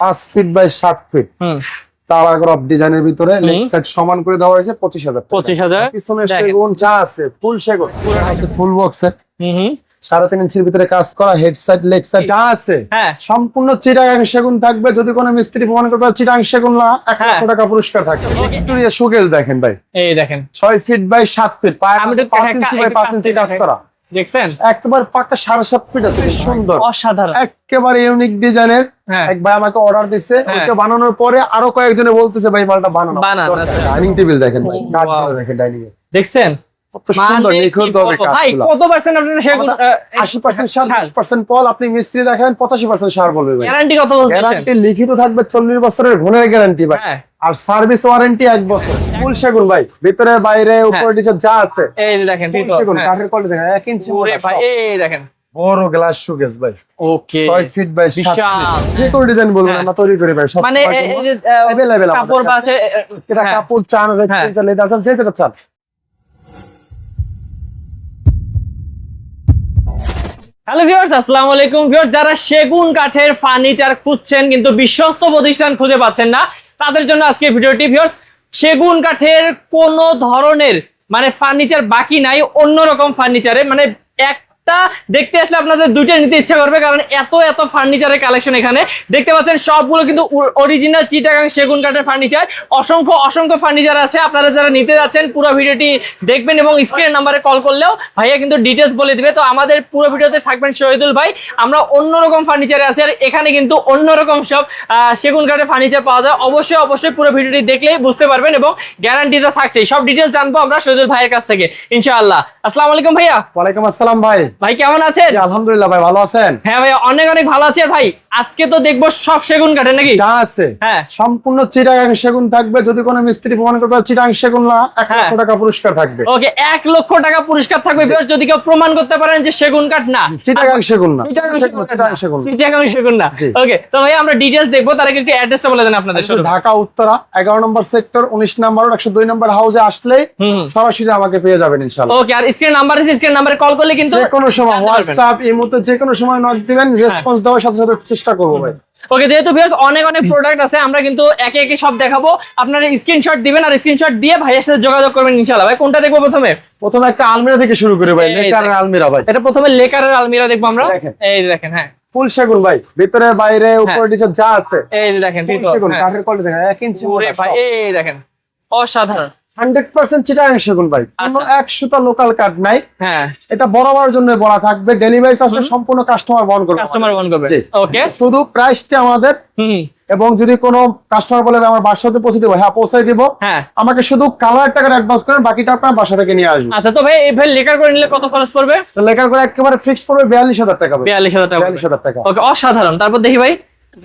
পাঁচ feet by সাত feet তারাগ্রফ ডিজাইনের ভিতরে লেগ সাইড সমান করে দেওয়া হয়েছে পঁচিশ হাজার পঁচিশ হাজার। পিছনে সেগুন যা আছে ফুল সেগুন। আছে ফুল বক্সে সাড়ে তিন ইঞ্চির ভিতরে কাজ করা হেড সাইড লেগ সাইড যা আছে। হ্যাঁ। সম্পূর্ণ চিটাগাং সেগুন থাকবে। যদি কোনো মিস্ত্রি প্রমাণ করবে চিটাং সেগুন না এক হ্যাঁ। লক্ষ টাকা পুরস্কার থাকবে ভিক্টোরিয়া দেখেন ভাই। এই দেখেন। ছয় ফিট বাই সাত ফিট পাঁচ ইঞ্চি বাই পাঁচ ইঞ্চি কাজ করা। দেখছেন? একবার পাকা সাড়ে সাত ফিট আছে সুন্দর। অসাধারণ। একেবারে ইউনিক ডিজাইনের হ্যাঁ। এক ভাই আমাকে অর্ডার দিচ্ছে ওটা বানানোর পরে আরও কয়েকজনে বলতেছে ভাই মালটা বানানো। বানান, আচ্ছা। ডাইনিং টেবিল দেখেন ভাই দেখেন ডাইনিং দেখছেন? সুন্দর মানে নিখুঁত ভাবে বলব? ভাই কত পার্সেন্ট আপনারা সার পার্সেন্ট পল আপনি মিস্ত্রি দেখেন পঁচাশি পার্সেন্ট সার বলবে ভাই। গ্যারান্টি কত বলছেন? গ্যারান্টি লিখিত থাকবে চল্লিশ বছরের ঘনের গ্যারান্টি ভাই। হ্যাঁ। আর সার্ভিস ওয়ারেন্টি এক বছর। ফুল সেগুন ভাই। ভিতরে বাইরে উপরে নিচে যা আছে। এই দেখেন ফুল সেগুন হ্যাঁ। কাঠের কোয়ালিটি দেখেন এক ইঞ্চি মোটা ভাই এই দেখেন। বড় গ্লাস শোকেস ভাই। ওকে ফিট বাই যে কোনো ডিজাইন বলবেন হ্যাঁ। আমরা তৈরি করি ভাই সব মানে কাপড় আছে, এটা হ্যাঁ। কাপড় চান রেক্সপেন্সার লেদার চান যেটা চান। হ্যালো ভিউয়ার্স আসসালামু আলাইকুম। ভিউয়ার্স যারা সেগুন কাঠের ফার্নিচার খুঁজছেন কিন্তু বিশ্বস্ত প্রতিষ্ঠান খুঁজে পাচ্ছেন না, তাদের জন্য আজকে ভিডিওটি ভিউয়ার্স সেগুন কাঠের কোন ধরনের মানে ফার্নিচার বাকি নাই অন্য রকম ফার্নিচারে মানে একটা দেখতে আসলে আপনাদের দুইটা নিতে ইচ্ছা করবে, কারণ এত এত ফার্নিচারের কালেকশন এখানে। দেখতে পাচ্ছেন সবগুলো কিন্তু অরিজিনাল চিটাগাং সেগুন কাঠের ফার্নিচার অসংখ্য অসংখ্য ফার্নিচার আছে। আপনারা যারা নিতে যাচ্ছেন, পুরো ভিডিওটি দেখবেন এবং স্ক্রিন নাম্বারে কল করলেও ভাইয়া কিন্তু ডিটেলস বলে দিবে। তো আমাদের পুরো ভিডিওতে থাকবেন শহীদুল ভাই। আমরা অন্যরকম ফার্নিচারে আছি আর এখানে কিন্তু অন্যরকম সব সেগুন কাঠের ফার্নিচার পাওয়া যায়। অবশ্যই অবশ্যই পুরো ভিডিওটি দেখলেই বুঝতে পারবেন এবং গ্যারান্টি তো থাকছেই। সব ডিটেলস জানব আমরা শহীদুল ভাইয়ের কাছ থেকে, ইনশাআল্লাহ। আসসালামু আলাইকুম ভাইয়া। ওয়ালাইকুম আসসালাম ভাই। ভাই কেমন আছেন? আলহামদুলিল্লাহ ভাই ভালো আছেন? হ্যাঁ ভাই অনেক অনেক ভালো আছি ভাই আজকে তো দেখব সব সেগুন কাঠের নাকি? যা আছে। হ্যাঁ। সম্পূর্ণ চিটাগাং সেগুন থাকবে যদি কোনো মিস্ত্রি প্রমাণ করবে চিটাং সেগুন না এক হ্যাঁ। লক্ষ টাকা পুরস্কার থাকবে। ওকে এক লক্ষ টাকা পুরস্কার থাকবে যদি কেউ প্রমাণ করতে পারেন যে সেগুন কাঠ না। চিটাগাং সেগুন না। চিটাগাং সেগুন না। চিটাগাং সেগুন না। ওকে তো ভাই আমরা ডিটেলস দেখব তার আগে একটু অ্যাড্রেসটা বলে দেন আপনাদের ঢাকা উত্তরা এগারো নম্বর সেক্টর উনিশ নম্বর একশো দুই নম্বর হাউসে আসলে সরাসরি আমাকে পেয়ে যাবেন ইনশাল্লাহ ওকে আর স্ক্রিন নাম্বার আছে স্ক্রিন নাম্বারে কল করলে কিন্তু যে কোনো সময় হোয়াটসঅ্যাপ এই মুহূর্তে যে কোনো সময় নক দিবেন রেসপন্স দেওয়ার সাথে সাথে চেষ্টা করব ভাই। ওকে যেহেতু ভিউয়ার্স অনেক অনেক প্রোডাক্ট আছে আমরা কিন্তু একে একে সব দেখাবো। আপনারা স্ক্রিনশট দিবেন আর স্ক্রিনশট দিয়ে ভাইয়ের সাথে যোগাযোগ করবেন ইনশাআল্লাহ। ভাই কোনটা দেখব প্রথমে? প্রথমে একটা আলমিরা থেকে শুরু করি ভাই লেকারের আলমিরা ভাই। এটা প্রথমে লেকারের আলমিরা দেখব আমরা। এই দেখেন। হ্যাঁ। ফুল সেগুন ভাই ভিতরে বাইরে উপরে নিচে যা আছে। এই দেখেন ফুল সেগুন হ্যাঁ। কাঠের কোয়ালিটি দেখেন এক ইঞ্চি ওরে ভাই এই দেখেন অসাধারণ। হান্ড্রেড পার্সেন্ট চিটাগাং সেগুন ভাই। কোনো আচ্ছা। লোকাল নাই। হ্যাঁ। এটা বরাবর জন্য বলা থাকবে। ডেলিভারি চার্জটা সম্পূর্ণ কাস্টমার বহন করবে। কাস্টমার অন করবে। ওকে শুধু প্রাইসটা আমাদের। এবং যদি কোনো কাস্টমার বলে আমার বাসাতে পৌঁছে দেবো। হ্যাঁ পৌঁছে দিব। হ্যাঁ। আমাকে শুধু কালার টাকার অ্যাডভান্স করেন বাকিটা আপনার বাসা থেকে নিয়ে আসবেন আচ্ছা তো ভাই এই ভাই লেকার করে নিলে কত খরচ পড়বে? লেখার করে একেবারে ফিক্স পড়বে বিয়াল্লিশ হাজার টাকা বিয়াল্লিশ হাজার টাকা বিয়াল্লিশ হাজার টাকা। ওকে অসাধারণ। তারপর দেখি ভাই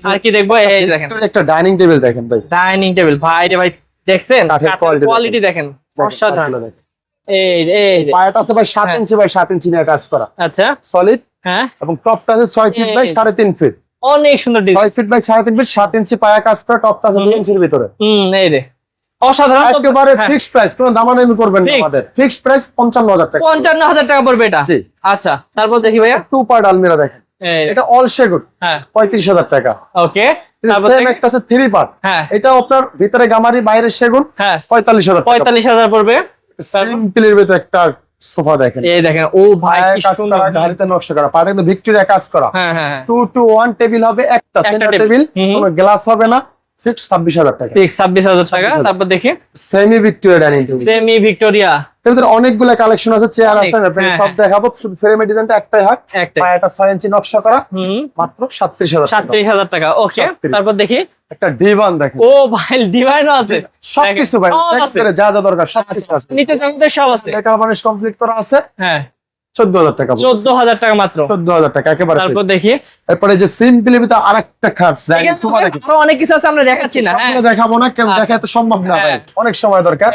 আর কি দেখব? এই দেখেন। একটা ডাইনিং টেবিল দেখেন ভাই। ডাইনিং টেবিল ভাই রে ভাই দেখছেন? কোয়ালিটি দেখেন। দেখেন, অসাধারণ। এই এই পায়াটা আছে ভাই সাত হ্যাঁ। ইঞ্চি বাই সাত ইঞ্চি নিয়ে কাজ করা। আচ্ছা। সলিড হ্যাঁ। এবং টপটা আছে ফিট বাই ফিট অনেক সুন্দর design feet by feet inch পায়া কাজ করা টপটা আছে ইঞ্চির ভিতরে। হুম এই রে অসাধারণ। তো- একেবারে হ্যাঁ, ফিক্সড প্রাইস কোনো দামাদামি করবেন না আমাদের। ফিক্সড প্রাইস পঞ্চান্ন হাজার টাকা। পঞ্চান্ন হাজার টাকা পড়বে এটা? জি। আচ্ছা তারপর দেখি ভাইয়া। টু পার্ট আলমিরা দেখেন। এটা অল সেগুন হ্যাঁ। পঁয়ত্রিশ হাজার টাকা। ওকে একটা আছে থ্রি পার্ট হ্যাঁ। এটা আপনার ভিতরে গামারি বাইরে সেগুন হ্যাঁ। পঁয়তাল্লিশ হাজার পঁয়তাল্লিশ হাজার পড়বে। সিম্পলের ভিতরে একটা সোফা দেখেন। এই দেখেন ও ভাই পায়ে কি সুন্দর গাড়িতে নকশা করা কিন্তু ভিক্টোরিয়া কাজ করা। হ্যাঁ হ্যাঁ হ্যাঁ। টু ওয়ান টেবিল হবে একটা সেন্টার টেবিল কোনো গ্লাস হবে না ফিক্স ছাব্বিশ হাজার টাকা। ঠিক ছাব্বিশ হাজার টাকা। তারপর দেখি। Semi Victoria dining table semi Victoria এর ভিতরে অনেকগুলো কালেকশন আছে চেয়ার আছে হ্যাঁ, সব হ্যাঁ। দেখাবো। শুধু ফ্রেমের ডিজাইনটা একটাই হয়। একটা পায়াটা ছয় ইঞ্চি নকশা করা মাত্র সাতত্রিশ হাজার টাকা। হাজার টাকা ওকে। তারপর দেখি। একটা ডিভান দেখেন। ও ভাই ডিভাইনও আছে। সবকিছু ভাই যা যা দরকার সবকিছু আছে। নিচে জমিতে সব আছে। এটা মানুষ কমপ্লিট করা আছে। হ্যাঁ। টাকা টাকা মাত্র। চোদ্দ হাজার টাকা একেবারে তারপর দেখি। এরপরে যে সিম্পলি ভিতরে আরেকটা খাট এখানে তো ভাই আরও অনেক কিছু আছে আমরা দেখাচ্ছি না হ্যাঁ। দেখাবো না কেন আচ্ছা। দেখা তো সম্ভব না ভাই। হ্যাঁ। অনেক সময় দরকার।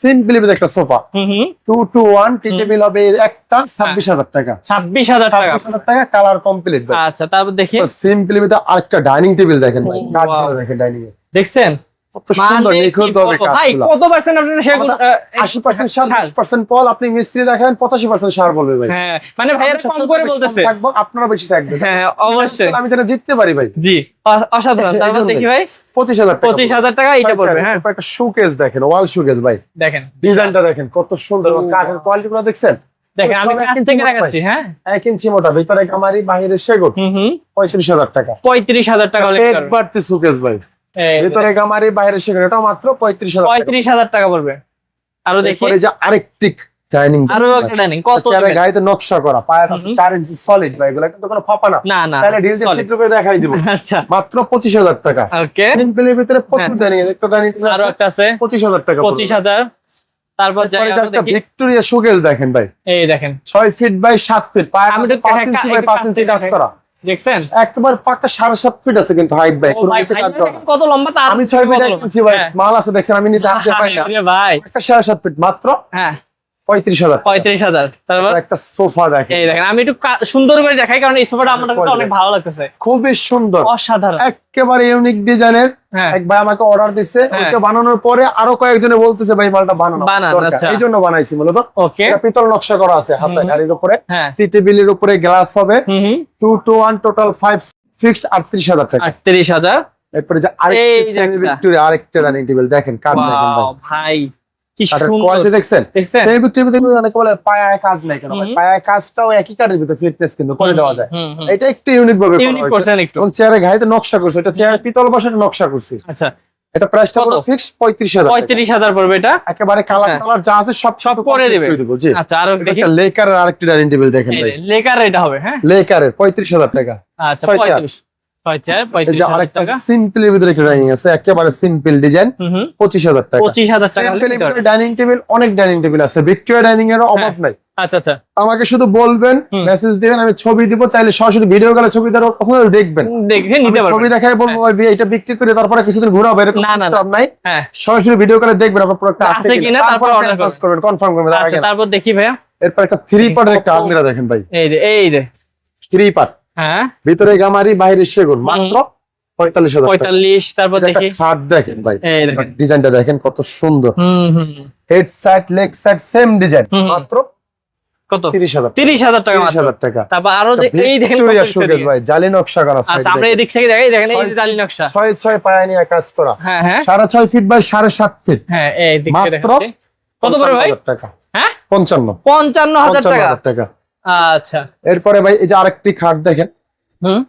সিম্পলি একটা সোফা। হুম two two one tea table হবে একটা ছাব্বিশ হাজার টাকা। ছাব্বিশ হাজার টাকা। কালার কমপ্লিট আচ্ছা তারপর দেখি। সিম্পলি ভিতরে আরেকটা ডাইনিং টেবিল দেখেন ভাই। দেখেন ডাইনিং দেখছেন? ভাই আপনারা। বিশ পঁচাশি পার্সেন্ট সার বলবে ভাই। ভাইয়ারা কম করে বলতেছে। থাকব আপনারা বেশি থাকবে অবশ্যই। আমি যেন জিততে পারি ভাই। জি অসাধারণ। তারপর দেখি ভাই। পঁচিশ হাজার পঁচিশ হাজার টাকা পড়বে হ্যাঁ। এরপর একটা শোকেস দেখেন ওয়াল শোকেস ভাই। দেখেন। ডিজাইনটা দেখেন কত সুন্দর কাঠের কোয়ালিটি গুলো দেখছেন? দেখেন আমি মোটা দেখাচ্ছি হ্যাঁ। এক ইঞ্চি মোটা ভিতরে কামারি বাহিরে সেগুন। হুম হুম। পঁয়ত্রিশ হাজার টাকা। পঁয়ত্রিশ হাজার টাকা ভাই। ভিতরে কামারি বাইরে সেগুন এটা মাত্র পঁয়ত্রিশ হাজার পঁয়ত্রিশ হাজার টাকা পড়বে। আরও দেখি। যে আরেকটি ডাইনিং আরও একটা ডাইনিং কত গাড়িতে নকশা করা পায়ের কাছে ইঞ্চি সলিড ভাই এগুলো কিন্তু কোনো ফাঁপা না। না না তাহলে ডিল দিয়ে solid। দেখাই দিব। আচ্ছা। মাত্র পঁচিশ হাজার টাকা। ওকে সিম্পলের ভিতরে প্রচুর ডাইনিং একটা ডাইনিং আরও একটা আছে। পঁচিশ হাজার টাকা পঁচিশ হাজার। তারপর যাই দেখি। ভিক্টোরিয়া শোকেস দেখেন ভাই। এই দেখেন। ছয় ফিট বাই সাত ফিট পায়ের আমি পাঁচ হ্যাঁ, ইঞ্চি বাই পাঁচ ইঞ্চি কাজ করা। দেখছেন? একবার পাকা সাড়ে সাত ফিট আছে কিন্তু হাইট ভাই, কত লম্বা আমি ছয় ফিট ভাই হ্যাঁ। মাল আছে দেখছেন আমি নিচে হাত পাই না। আরে ভাই। সাড়ে সাত ফিট মাত্র হ্যাঁ। পঁয়ত্রিশ হাজার। পঁয়ত্রিশ হাজার। তারপর? একটা সোফা দেখেন। এই দেখেন আমি একটু সুন্দর করে দেখাই কারণ এই সোফাটা আমার কাছে অনেক ভালো লাগতেছে। খুবই সুন্দর। অসাধারণ। একেবারে ইউনিক ডিজাইনের হ্যাঁ। এক ভাই আমাকে অর্ডার দিছে হ্যাঁ। বানানোর পরে আরও কয়েকজনে বলতেছে ভাই মালটা বানানো। বানান, দরকার। আচ্ছা। এই জন্য বানাইছি মূলত। পিতল নকশা করা আছে হাতে গাড়ির উপরে। হ্যাঁ। টি টেবিলের উপরে গ্লাস হবে। Two two one total five fixed আটত্রিশ হাজার টাকা। আটত্রিশ হাজার। এরপরে যে আরেকটি রানিং টেবিল দেখেন কাঠ দেখেন ভাই। কাজটাও একই কাঠের ভিতরে ফিটনেস কিন্তু এটা একটু নকশা করছে। চেয়ার পিতল বসার নকশা আচ্ছা। এটা পড়বে এটা? একেবারে কালার যা আছে সব সব করে লেকারের ডাইনিং টেবিল দেখেন লেকার এটা হবে টাকা। সিম্পলের ভিতরে ডাইনিং আছে একেবারে সিম্পল ডিজাইন হুম হুম। পঁচিশ হাজার টাকা। পঁচিশ হাজার টাকা ডাইনিং টেবিল অনেক ডাইনিং টেবিল আছে। ভিক্টোরিয়া ডাইনিং এর অভাব নাই। আচ্ছা আচ্ছা। আমাকে শুধু বলবেন মেসেজ দিবেন আমি ছবি দিব চাইলে সরাসরি ভিডিও গেলে ছবি দেওয়ার দেখবেন। দেখে ছবি দেখাই বলব ভাই এটা বিক্রি করে তারপরে কিছুদিন ঘোরাবো এরকম না, না, না। নাই। হ্যাঁ। সরাসরি ভিডিও কলে দেখবেন আপনার আছে কিনা, তারপর করবেন। কনফার্ম করবেন আচ্ছা। তারপর দেখি ভাইয়া। এরপর একটা থ্রি পার্টের একটা? আলমিরা দেখেন ভাই। এই যে এই যে। থ্রি পার্ট হ্যাঁ? ভিতরে গামারি বাইরে সেগুন মাত্র পঁয়তাল্লিশ হাজার পঁয়তাল্লিশ তারপর দেখি। খাট দেখেন ভাই। ডিজাইনটা দেখেন কত সুন্দর। Head side leg side same design মাত্র কত? হাজার টাকা। তিরিশ মাত্র। হাজার টাকা। তারপর আরও এই দেখেন। ভাই জালি নকশা করা আচ্ছা আমরা এদিক থেকে দেখেন এই জালি নকশা। ছয় ছয় পায়া নিয়ে কাজ করা। হ্যাঁ হ্যাঁ। সাড়ে ছয় ফিট বাই সাড়ে সাত ফিট হ্যাঁ এই দিক থেকে মাত্র কত পড়বে ভাই? টাকা। হ্যাঁ? টাকা। আচ্ছা। এরপরে ভাই এই যে আরেকটি খাট দেখেন। হুম।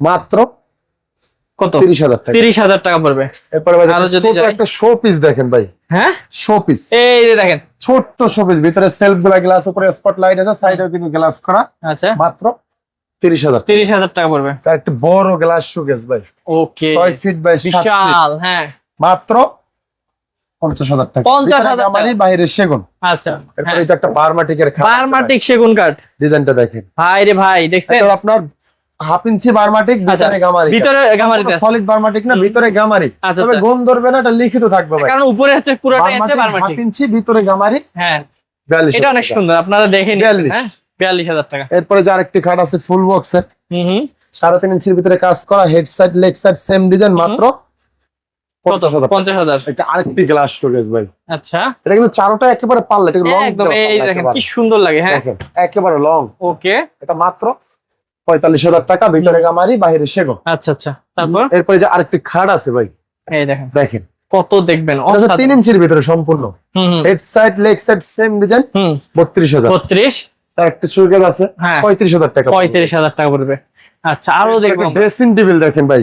মাত্র কত? তিরিশ হাজার টাকা। তিরিশ হাজার টাকা পড়বে। এরপরে ভাই ছোট একটা শো পিস দেখেন ভাই। হ্যাঁ? শো পিস এই দেখেন। ছোট্ট শো পিস ভিতরে সেলফগুলা গ্লাস উপরে স্পট লাইট আছে সাইডেও কিন্তু গ্লাস করা। আচ্ছা। মাত্র তিরিশ হাজার তিরিশ হাজার টাকা পড়বে। একটি বড় গ্লাস শোকেস ভাই। ওকে ছয় ফিট বাই সাত ফিট বিশাল হ্যাঁ। মাত্র পঞ্চাশ হাজার টাকা। 50,000 টাকা। আমারই বাইরে সেগুন। আচ্ছা। এরপরে একটা বারমাটিকের বারমাটিক সেগুন কাঠ। ডিজাইনটা দেখেন। ভাই রে ভাই দেখছেন? আপনার হাফ ইঞ্চি বারমাটিক আচ্ছা, ভিতরে গামারি ভিতরে গামারিতে সলিড বারমাটিক না ভিতরে গামারি আচ্ছা তবে আচ্ছা। ধরবে না এটা লিখিত থাকবে ভাই। কারণ উপরে হচ্ছে পুরোটাই আছে বারমাটিক বারমাটিক। হাফ ইঞ্চি ভিতরে গামারি হ্যাঁ। এটা অনেক সুন্দর আপনারা দেখে নিন। হ্যাঁ বিয়াল্লিশ হাজার টাকা। এরপরে যে আরেকটি খাট আছে ফুল হুম হুম। সাড়ে তিন ইঞ্চির ভিতরে কাজ করা head side leg side same design মাত্র পঞ্চাশ হাজার। এটা আরেকটি গ্লাস শোকেস ভাই। আচ্ছা। এটা কিন্তু চারোটা একেবারে পাল্লা এটা লং একদম এই দেখেন কি সুন্দর লাগে হ্যাঁ। একেবারে লং ওকে এটা মাত্র পঁয়তাল্লিশ হাজার টাকা ভিতরে গামারি বাইরে সেগো আচ্ছা আচ্ছা তারপর? এরপরে যে আরেকটি খাট আছে ভাই। এই দেখেন। দেখেন। কত দেখবেন তিন ইঞ্চির ভিতরে সম্পূর্ণ। Head side leg side same design বত্রিশ হাজার। বত্রিশ। তার একটা আছে হ্যাঁ। পঁয়ত্রিশ হাজার টাকা পঁয়ত্রিশ হাজার টাকা পড়বে। আচ্ছা আরও দেখব। আমরা। ড্রেসিং টেবিল দেখেন ভাই।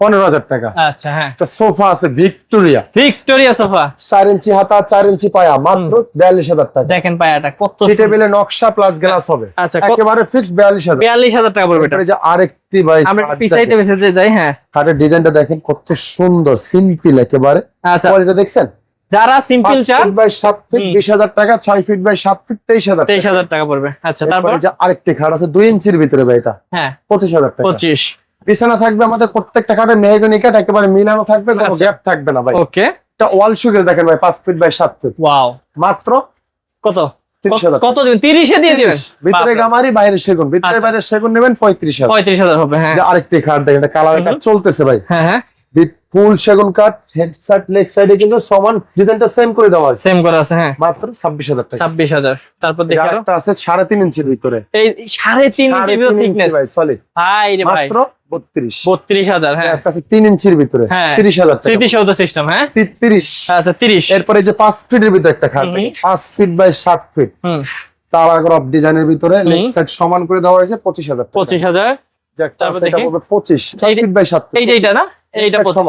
পনেরো হাজার টাকা। আচ্ছা হ্যাঁ। সোফা আছে ভিক্টোরিয়া। Victoria sofa. চার ইঞ্চি হাতা চার ইঞ্চি পায়া মাত্র বিয়াল্লিশ হাজার টাকা। দেখেন পায়াটা কত টেবিলে নকশা প্লাস গ্লাস হবে। আচ্ছা একেবারে ফিক্স বিয়াল্লিশ হাজার। বিয়াল্লিশ হাজার টাকা পড়বে এটা। যে আরেকটি ভাই আমরা পিছাইতে দেখেন। যাই হ্যাঁ। খাটের ডিজাইনটা দেখেন কত সুন্দর সিম্পল একেবারে। আচ্ছা। কোয়ালিটি দেখছেন? যারা সিম্পল চান বাই ফিট টাকা ছয় ফিট বাই সাত ফিট তেইশ হাজার তেইশ হাজার টাকা পড়বে। আচ্ছা তারপর? আরেকটি খাট আছে দুই ইঞ্চির ভিতরে ভাই এটা। হ্যাঁ। পঁচিশ হাজার টাকা। পঁচিশ। বিছানা থাকবে আমাদের প্রত্যেকটা খাটে মেহগনি কাঠ একেবারে মিলানো থাকবে কোনো আচ্ছা। গ্যাপ থাকবে না ভাই। ওকে এটা ওয়াল সুগেজ দেখেন ভাই 5 ফিট বাই 7 ফিট ওয়াও মাত্র কত? কত দিবেন? তিরিশে দিয়ে দিবেন? ভিতরে গামারি বাইরে সেগুন। ভিতরে আচ্ছা। বাইরে সেগুন নেবেন পঁয়ত্রিশ হাজার। পঁয়ত্রিশ হাজার হবে হ্যাঁ। আরেকটি খাট দেখেন এটা কালার চলতেছে ভাই। হ্যাঁ হ্যাঁ। ফুল সেগুন কাঠ হেড সাইড লেগ সাইডে কিন্তু সমান ডিজাইনটা সেম করে দেওয়া আছে সেম করা আছে হ্যাঁ। মাত্র ছাব্বিশ হাজার টাকা। ছাব্বিশ হাজার। তারপর দেখি। আরেকটা আছে সাড়ে তিন ইঞ্চির ভিতরে। এই সাড়ে তিন সাড়ে ইঞ্চি তিন থিকনেস ভাই সলিড ভাই রে ভাই। মাত্র বত্রিশ। বত্রিশ হাজার হ্যাঁ। একটা আছে তিন ইঞ্চির ভিতরে। হ্যাঁ। তিরিশ হাজার টাকা। স্মৃতিসৌধ সিস্টেম হ্যাঁ? তি- তিরিশ। আচ্ছা তিরিশ। এরপরে যে পাঁচ ফিটের ভিতরে একটা খাট হুম। দেখেন। পাঁচ ফিট বাই সাত ফিট। হুম। তারাগ্রফ ডিজাইনের ভিতরে লেগ। সাইড সমান করে দেওয়া হয়েছে পঁচিশ হাজার টাকা। পঁচিশ হাজার। যে একটা এটা দেখি। পঁচিশ ফিট বাই সাত ফিট। এইটা এইটা না? এইটা প্রথম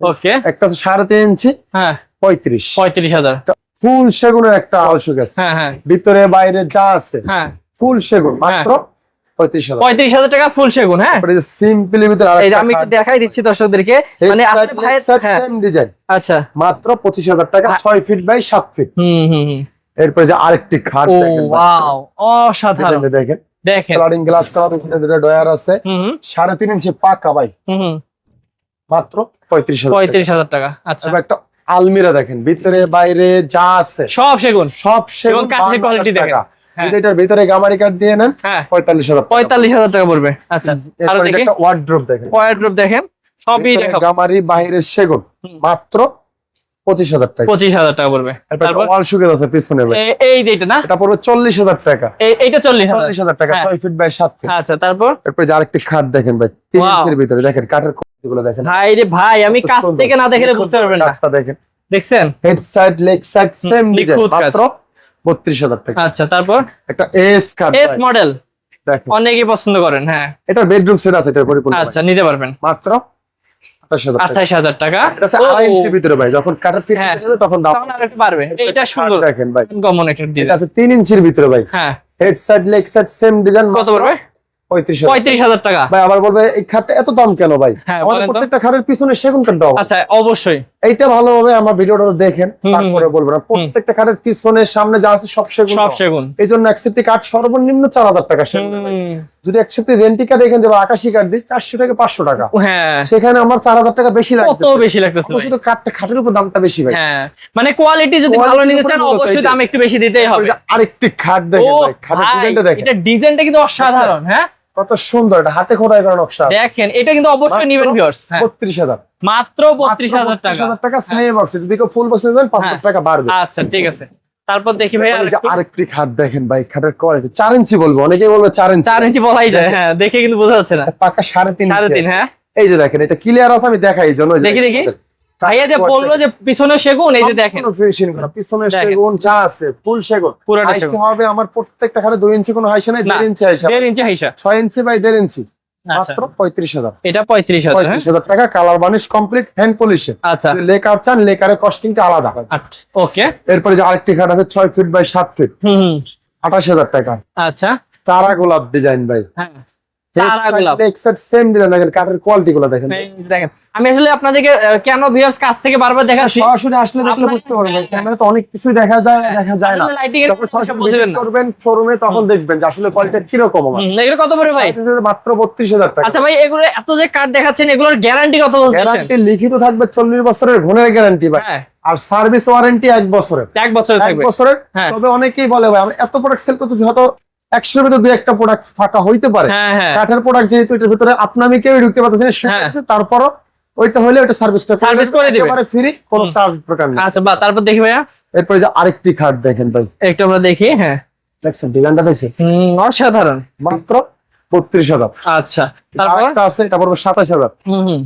ওকে একটা তো সাড়ে তিন ইঞ্চি হ্যাঁ। পঁয়ত্রিশ। পঁয়ত্রিশ হাজার। ফুল সেগুনের একটা আলসুক আছে। হ্যাঁ হ্যাঁ। ভিতরে বাইরে যা আছে হ্যাঁ। ফুল সেগুন মাত্র পঁয়ত্রিশ হাজার। টাকা ফুল সেগুন হ্যাঁ? ভিতরে আমি একটু দেখাই দিচ্ছি দর্শকদেরকে। Head মানে হ্যাঁ। আচ্ছা। মাত্র পঁচিশ হাজার টাকা ছয় ফিট বাই সাত ফিট হুম হুম হুম। এরপরে যে আরেকটি খাট দেখেন ওয়াও অসাধারণ। দেখেন, দেখেন। দেখেন গ্লাস করা আছে। সাড়ে তিন ইঞ্চি পাকা ভাই। হুম। মাত্র পঁয়ত্রিশ পঁয়ত্রিশ হাজার টাকা আচ্ছা। একটা আলমিরা দেখেন ভিতরে বাইরে যা আছে। সব সেগুন। সব সেগুন কাঠের 52 দেখেন। হ্যাঁ। যদি এটার ভিতরে গামারি কাঠ দিয়ে নেন হ্যাঁ। পঁয়তাল্লিশ হাজার টাকা। পঁয়তাল্লিশ হাজার টাকা পড়বে। আচ্ছা একটা ওয়ার্ড্রোপ দেখেন। ওয়ার্ড্রোপ দেখেন। সবই গামারি বাইরে সেগুন। মাত্র পঁচিশ হাজার টাকা। পঁচিশ হাজার টাকা পড়বে। তারপর ওয়াল শুকে আছে পিছনে এই যে এটা না? এটা পড়বে চল্লিশ হাজার টাকা। এই- এইটা চল্লিশ চল্লিশ হাজার টাকা। ছয় ফিট বাই সাত ফিট আচ্ছা তারপর? এরপরে যে আরেকটি খাট দেখেন ভাই তিন Wow. ভিতরে দেখেন কাঠেরগুলো দেখেন। ভাই রে ভাই আমি কাছ থেকে না দেখলে বুঝতে পারবেন না। দেখেন। দেখছেন? Head side leg side same হুম, ডিজাইন মাত্র বত্রিশ হাজার টাকা। আচ্ছা তারপর? একটা এস এস মডেল অনেকেই পছন্দ করেন হ্যাঁ। এটা বেডরুম সেট আছে এটা পরিপূর্ণ আচ্ছা নিতে পারবেন। মাত্র আঠাশ হাজার টাকা। এটা ও, ভিতরে ভাই যখন কাঠের ফিট হ্যাঁ। তখন দাম তখন আর একটু এটা সুন্দর। দেখেন ভাই। কমন একটা এটা আছে তিন ইঞ্চির ভিতরে ভাই। হ্যাঁ। Head side leg side same design কত পড়বে? পঁয়ত্রিশ হাজার। পঁয়ত্রিশ হাজার টাকা। ভাই আবার বলবে এই খাটটা এত দাম কেন ভাই? হ্যাঁ, আমাদের প্রত্যেকটা খাটের পিছনে সেগুন কাঠ আচ্ছা অবশ্যই। এইটা ভালোভাবে আমার ভিডিওটা দেখেন তারপরে বলবেন আর প্রত্যেকটা খাটের পিছনে সামনে যা আছে সব সেগুন সব সেগুন। এই জন্য একসেপ্টি কাঠ সর্বনিম্ন চার হাজার টাকা সেগুন। যদি একসেপ্টি রেন্টি কাঠ এখানে দেবো আকাশি কাঠ দিই চারশো টাকা পাঁচশো টাকা। হ্যাঁ। সেখানে আমার চার হাজার টাকা বেশি কত লাগবে বেশি লাগতেছে অবশ্যই তো কাঠটা খাটের উপর দামটা বেশি ভাই। হ্যাঁ। মানে কোয়ালিটি যদি ভালো নিতে চান অবশ্যই দাম একটু বেশি দিতেই হবে। আরেকটি খাট দেখেন ভাই খাটের ডিজাইনটা দেখেন। এটা ডিজাইনটা কিন্তু অসাধারণ হ্যাঁ? কত সুন্দর এটা হাতে খোদাই করা নকশা। দেখেন এটা কিন্তু অবশ্যই নিবেন ভিউয়ার্স হ্যাঁ। বত্রিশ হাজার। মাত্র বত্রিশ হাজার টাকা। টাকা সেমি বক্সে যদি কেউ ফুল বক্সে হ্যাঁ। হাজার টাকা বাড়বে। আচ্ছা ঠিক আছে। তারপর দেখি ভাই আরেকটি। খাট দেখেন ভাই খাটের কোয়ালিটি চার ইঞ্চি বলব অনেকেই বলবে চার ইঞ্চি। চার ইঞ্চি বলাই যায় হ্যাঁ দেখে কিন্তু বোঝা যাচ্ছে না। পাকা সাড়ে তিন সাড়ে তিন হ্যাঁ। এই যে দেখেন এটা ক্লিয়ার আছে আমি দেখাই এই জন্য দেখি, দেখি। ভাইয়া যে বলল যে পিছনে সেগুন এই যে দেখেন। করা। পিছনে। সেগুন যা আছে ফুল সেগুন। পুরোটা সেগুন। হবে আমার প্রত্যেকটা খাটে দুই ইঞ্চি কোনো হাইসে নাই ইঞ্চি হাইসা। ইঞ্চি হাইসা। ছয় ইঞ্চি বাই দেড় ইঞ্চি। মাত্র পঁয়ত্রিশ হাজার। এটা পঁয়ত্রিশ হাজার হ্যাঁ? হাজার টাকা কালার বানিশ কমপ্লিট হ্যান্ড পলিশে আচ্ছা। লেকার চান লেকারের কস্টিংটা আলাদা। আচ্ছা ওকে এরপরে যে আরেকটি খাট আছে ছয় ফিট বাই সাত ফিট আঠাশ হাজার টাকা। আচ্ছা। তারা গোলাপ ডিজাইন ভাই। হ্যাঁ। আমি আসলে আপনাদেরকে কেন ভিউয়ার্স কাছ থেকে বারবার সরাসরি আসলে দেখলে বুঝতে পারবেন ক্যামেরা তো অনেক কিছুই দেখা যায় দেখা যায় না। যখন সরাসরি বুঝবেন visit না। করবেন শোরুমে তখন দেখবেন যে আসলে কোয়ালিটি কীরকম আমার। হুম, এগুলো কত পড়বে ভাই? মাত্র বত্রিশ হাজার টাকা। আচ্ছা ভাই এগুলো এত যে কার্ড দেখাচ্ছেন এগুলোর গ্যারান্টি কত বলছেন গ্যারান্টি লিখিত থাকবে চল্লিশ বছরের ঘনের গ্যারান্টি ভাই। হ্যাঁ। আর সার্ভিস ওয়ারেন্টি এক বছরের। এক বছর এক বছরের? হ্যাঁ। তবে অনেকেই বলে ভাই আমরা এত প্রোডাক্ট সেল করতেছি হয়তো একশোর ভিতরে দুই একটা প্রোডাক্ট ফাঁকা হইতে পারে। হ্যাঁ হ্যাঁ। কাঠের প্রোডাক্ট যেহেতু এটার ভিতরে আপনি কেউ ঢুকতে পারতেছি না হ্যাঁ। তারপরও ওইটা হলে ওইটা সার্ভিসটা Service করে দিবে। ফ্রি কোনো চার্জ প্রকার নেই। আচ্ছা বা তারপর দেখি ভাইয়া। এরপরে যে আরেকটি খাট দেখেন ভাই। একটু আমরা দেখি হ্যাঁ। দেখছেন ডিজাইনটা দেখছেন? হুম অসাধারণ। মাত্র বত্রিশ হাজার। আচ্ছা তারপর? আরেকটা আছে এটা পড়বে সাতাশ হাজার। হুম হুম।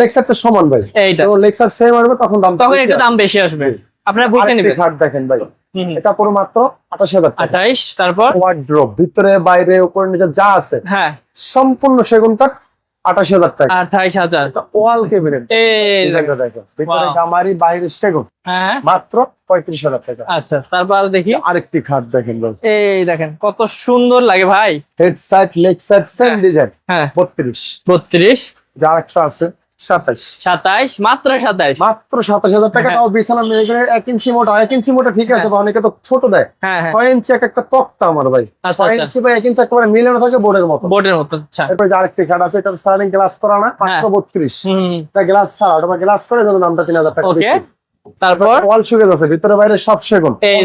লেক্সার তো সমান ভাই। এইটা। যখন লেক্সার সেম আসবে তখন দাম তখন একটু দাম বেশি আসবে। আপনারা বুঝে আরেকটি নেবেন। খাট দেখেন ভাই। এটা পড়বে মাত্র আঠাশ হাজার আঠাইশ তারপর? ওয়ার্ড্রোপ ভিতরে বাইরে উপরে নিচে যা আছে। হ্যাঁ। সম্পূর্ণ সেগুন কাঠ আঠাশ হাজার টাকা। আঠাইশ হাজার। ওয়াল কেবিনেট দেখো ভিতরে. গামারি বাইরে সেগুন। হ্যাঁ মাত্র পঁয়ত্রিশ হাজার টাকা। আচ্ছা তারপর দেখি। আরেকটি খাট দেখেন এই দেখেন কত সুন্দর লাগে ভাই। Head side leg side same হ্যাঁ। ডিজাইন হ্যাঁ। বত্রিশ। বত্রিশ। যে একটা আছে। সাতাশ। সাতাইশ মাত্র সাতাইশ মাত্র সাতাশ হাজার টাকা হ্যাঁ। তাও বিছানা এক ইঞ্চি মোটা এক ইঞ্চি মোটা ঠিক আছে হ্যাঁ। অনেকে তো ছোট দেয়। হ্যাঁ ছয় ইঞ্চি এক একটা তক্তা আমার ভাই। আচ্ছা ছয় আচ্ছা। ইঞ্চি বা এক ইঞ্চি একেবারে মিলানো থাকে বোর্ডের মতো। বোর্ডের মতো আচ্ছা। যে আরেকটি খাট আছে এটা গ্লাস করা না মাত্র। বত্রিশ। এটা গ্লাস ছাড়া ওটা গ্লাস করে যেন দামটা তিন হাজার টাকা তারপর? ওয়াল সুগেজ আছে ভিতরে বাইরে সব সেগুন। এই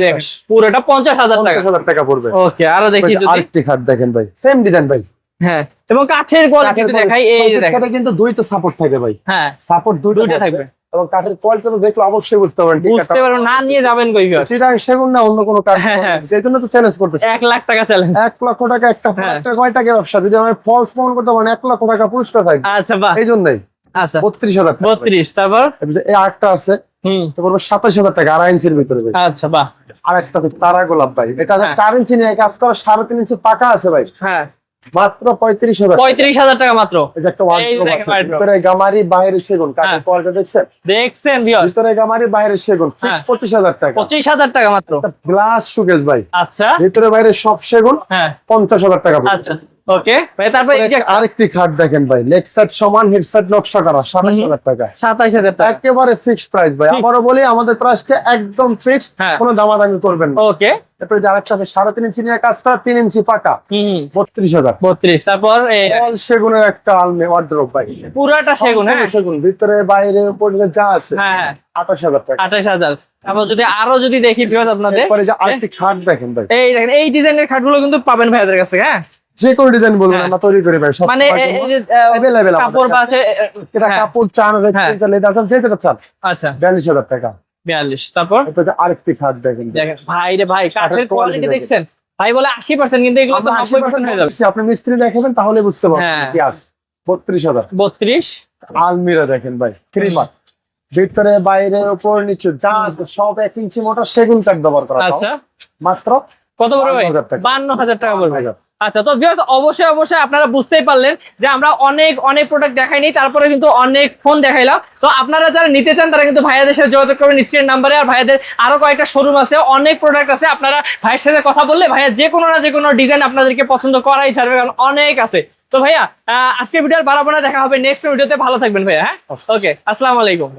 পুরোটা পঞ্চাশ হাজার টাকা। টাকা পড়বে। ওকে আরও দেখি আরেকটি খাট দেখেন ভাই। সেম ডিজাইন ভাই। হ্যাঁ এবং কাঠের কোয়ালিটি দেখাই এই দেখেন। কিন্তু দুইটা সাপোর্ট থাকে ভাই। হ্যাঁ সাপোর্ট দুইটা থাকবে। থাকবে। এবং কাঠের কোয়ালিটি তো দেখলে অবশ্যই বুঝতে পারবেন বুঝতে পারব না নিয়ে যাবেন কই চিটাং সেগুন না অন্য কোনো কাঠ। হ্যাঁ, হ্যাঁ। সেই জন্য তো চ্যালেঞ্জ করতেছে। এক লাখ টাকা চ্যালেঞ্জ এক লক্ষ টাকা একটা হ্যাঁ। একটা কয় টাকা ব্যবসা? যদি আমি ফলস প্রমাণ করতে পারেন এক লক্ষ টাকা পুরস্কার থাকবে আচ্ছা বাহ। এই জন্যই। আচ্ছা। বত্রিশ হাজার টাকা। বত্রিশ তারপর? এই আটটা আছে। হুম। তো বলব সাতাশ হাজার টাকা আড়াই ইঞ্চির ভিতরে আচ্ছা বাহ। আর একটা তো তারা গোলাপ ভাই। এটা হচ্ছে হ্যাঁ। চার ইঞ্চি নিয়ে কাজ করা সাড়ে তিন ইঞ্চি পাকা আছে ভাই। হ্যাঁ। মাত্র পঁয়ত্রিশ হাজার পঁয়ত্রিশ হাজার টাকা মাত্র। ভিতরে গামারি বাইরে সেগুন। হ্যাঁ। কোয়ালিটি দেখছেন? দেখছেন ভিতরে গামারি বাইরে সেগুন। হ্যাঁ। পঁচিশ হাজার টাকা। পঁচিশ হাজার টাকা মাত্র। গ্লাস সুকেশ ভাই। আচ্ছা। ভিতরে বাইরে সব সেগুন। হ্যাঁ। পঞ্চাশ হাজার টাকা আচ্ছা। ওকে ভাই তারপর আরেকটি খাট দেখেন ভাই সমান নকশা করা সাতাশ হাজার টাকা সাতাইশ হাজার টাকা। একেবারে ফিক্সড প্রাইস ভাই। আবারও বলি আমাদের প্রাইসটা একদম ফিক্সড হ্যাঁ। কোনো দামাদামি করবেন না। ওকে। তারপরে যে আরেকটা আছে সাড়ে তিন ইঞ্চি নিয়ে কাজ তিন ইঞ্চি পাকা। বত্রিশ হাজার। বত্রিশ তারপর সেগুনের একটা আলমে ওয়ার্ড্রোব ভাই। পুরাটা সেগুন হ্যাঁ। সেগুন ভিতরে বাইরে যা আছে। হ্যাঁ হ্যাঁ। আঠাশ হাজার টাকা। আঠাশ হাজার। তারপর যদি আরও যদি দেখি আপনাদের। আরেকটি খাট দেখেন ভাই। এই দেখেন এই ডিজাইনের খাটগুলো কিন্তু পাবেন ভাইয়াদের কাছে হ্যাঁ। যে কোনো ডিজাইন বলবেন হ্যাঁ। আমরা তৈরি করি ভাই সব মানে আমাদের কাপড় বা এটা হ্যাঁ। কাপড় চান লেদার চান যে যেটা চান। আচ্ছা। বিয়াল্লিশ হাজার টাকা। বিয়াল্লিশ তারপর? এরপরে যে আরেকটি খাট দেখেন। দেখেন ভাই রে ভাই কাঠের কোয়ালিটি দেখছেন? ভাই বলে আশি পার্সেন্ট কিন্তু এগুলো তো আমরা নব্বই পার্সেন্ট হয়ে যাবে। আপনি মিস্ত্রি দেখাবেন তাহলে বুঝতে পারবেন হ্যাঁ। কি আছে। হাজার। বত্রিশ? আলমিরা দেখেন ভাই ক্রিমার ভিতরে বাইরে উপর নিচে যা আছে সব এক ইঞ্চি মোটা সেগুন কাঠ ব্যবহার করা। আচ্ছা। মাত্র কত বড় ভাই? 52,000 টাকা। বান্ন আচ্ছা তো viewers, অবশ্যই অবশ্যই আপনারা বুঝতেই পারলেন যে আমরা অনেক অনেক প্রোডাক্ট দেখাইনি তারপরে কিন্তু অনেক ফোন দেখাইলাম। তো আপনারা যারা নিতে চান তারা কিন্তু ভাইয়াদের সাথে যোগাযোগ করবেন স্ক্রিন নাম্বারে আর ভাইয়াদের আরও কয়েকটা শোরুম আছে অনেক প্রোডাক্ট আছে আপনারা ভাইয়ের সাথে কথা বললে ভাইয়া যে কোনো না যে কোনো ডিজাইন আপনাদেরকে পছন্দ করাই ছাড়বে কারণ অনেক আছে। তো ভাইয়া আজকে ভিডিও আর বাড়াবো না দেখা হবে নেক্সট ভিডিওতে ভালো থাকবেন ভাইয়া হ্যাঁ? ওকে আসসালামু আলাইকুম।